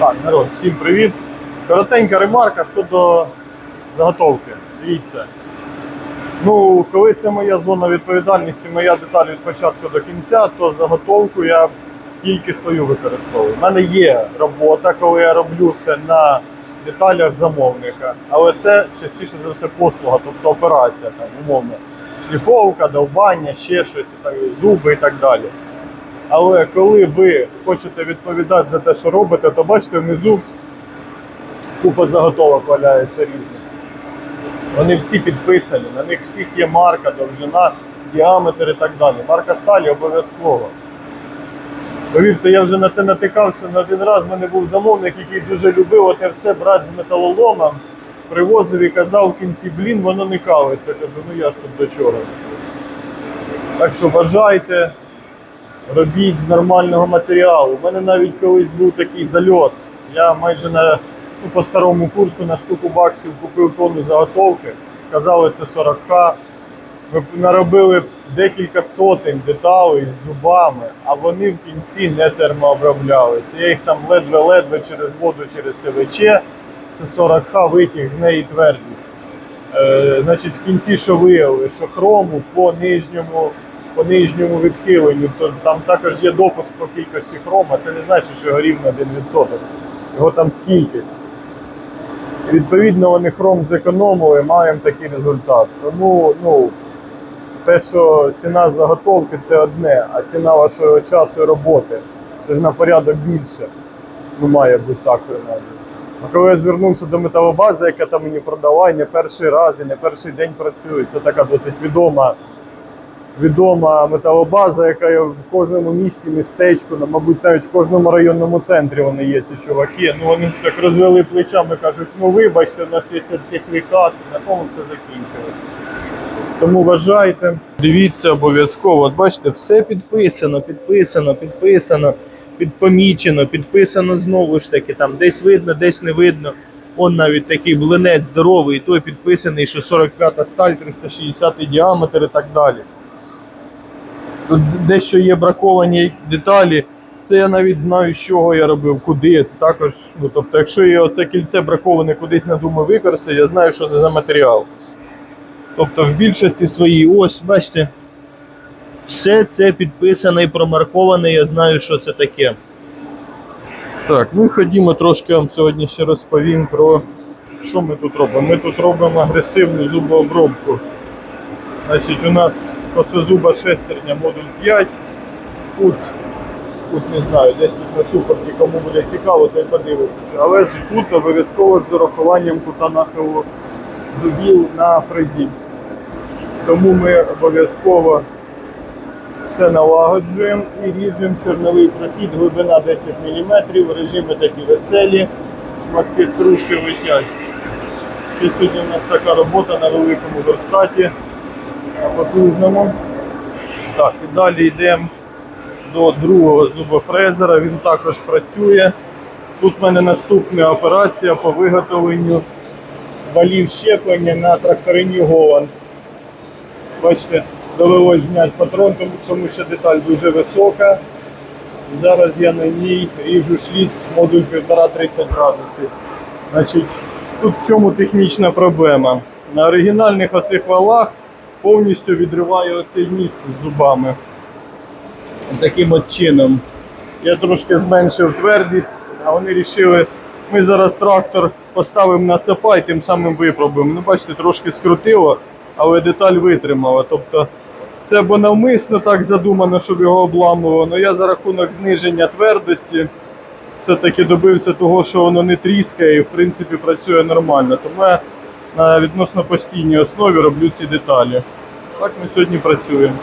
Так, народ, всім привіт. Коротенька ремарка щодо заготовки. Дивіться. Ну, коли це моя зона відповідальності, моя деталь від початку до кінця, то заготовку я тільки свою використовую. У мене є робота, коли я роблю це на деталях замовника, але це частіше за все послуга, тобто операція, там, умовно, шліфовка, довбання, ще щось, зуби і так далі. Але коли ви хочете відповідати за те, що робите, то бачите, внизу купа заготовок валяється різних. Вони всі підписані, на них всіх є марка, довжина, діаметр і так далі. Марка сталі обов'язково. Повірте, я вже на те натикався не один раз. В мене був замовник, який дуже любив оте все брати з металолома, привозив і казав в кінці, блін, воно не кавиться. Кажу, ну я ж тут до чого. Так що бажайте, робіть з нормального матеріалу. У мене навіть колись був такий зальот. Я майже на ну, по старому курсу на штуку баксів купив тонну заготовки. Сказали, це 40к. Ми наробили декілька сотень деталей з зубами, а вони в кінці не термооброблялися. Я їх там ледве-ледве через воду, через ТВЧ. Це 40к витяг з неї твердість. Е, значить, в кінці що виявили, що хрому по нижньому, по нижньому відхиленню, то там також є допуск по кількості хрома. Це не значить, що його рівно 1%. Його там скількись. І, Відповідно, вони хром зекономили, маємо такий результат. Тому, ну, те, що ціна заготовки це одне, а ціна вашого часу і роботи це ж на порядок більше. Ну, має бути так принаймні. А коли я звернувся до металобази, яка там мені продала, і не перший раз, і не перший день працює, це така досить відома, відома металобаза, яка є в кожному місті, містечку, мабуть, навіть в кожному районному центрі вони є, ці чуваки. Ну вони так розвели плечами, кажуть, ну вибачте, у нас є сертифікат, на тому все закінчилось. Тому вважайте, дивіться обов'язково. От бачите, все підписано, підписано, підписано, підпомічено, підписано знову ж таки. Там десь видно, десь не видно. Он навіть такий блинець здоровий, той підписаний, що 45 сталь, 360 діаметр і так далі. Дещо є браковані деталі. Це я навіть знаю, з чого я робив, куди. Також, ну тобто, якщо я оце кільце браковане кудись надумав використати, я знаю, що це за матеріал. Тобто в більшості своїй, ось, бачите, все це підписане і промарковане, я знаю, що це таке. Так, ну і ходімо трошки вам сьогодні ще розповім про що ми тут робимо. Ми тут робимо агресивну зубообробку. Значить, у нас косозуба шестерня модуль 5. Тут, тут не знаю, десь тут на супорті, кому буде цікаво, то й подивиться. Але тут обов'язково з урахуванням кута нахилу зубів на фрезі. Тому ми обов'язково все налагоджуємо і ріжемо чорновий прохід, глибина 10 мм, режими такі веселі, шматки стружки летять. І сьогодні у нас така робота на великому верстаті, на потужному. Так, і далі йдемо до другого зубофрезера, він також працює. Тут в мене наступна операція по виготовленню валів щеплення на тракторині Голланд. Бачите, довелось зняти патрон, тому що деталь дуже висока. Зараз я на ній ріжу шліц модуль 1,5-30 градусів. Значить, тут в чому технічна проблема? На оригінальних оцих валах повністю відриває оцей ніс зубами. Таким от чином. Я трошки зменшив твердість, а вони вирішили, ми зараз трактор поставимо на цепа і тим самим випробуємо. Ну, бачите, трошки скрутило, але деталь витримала. Тобто це або навмисно так задумано, щоб його обламувало. але я за рахунок зниження твердості все-таки добився того, що воно не тріскає і в принципі працює нормально. Тому я на відносно постійній основі роблю ці деталі. Так ми сьогодні працюємо.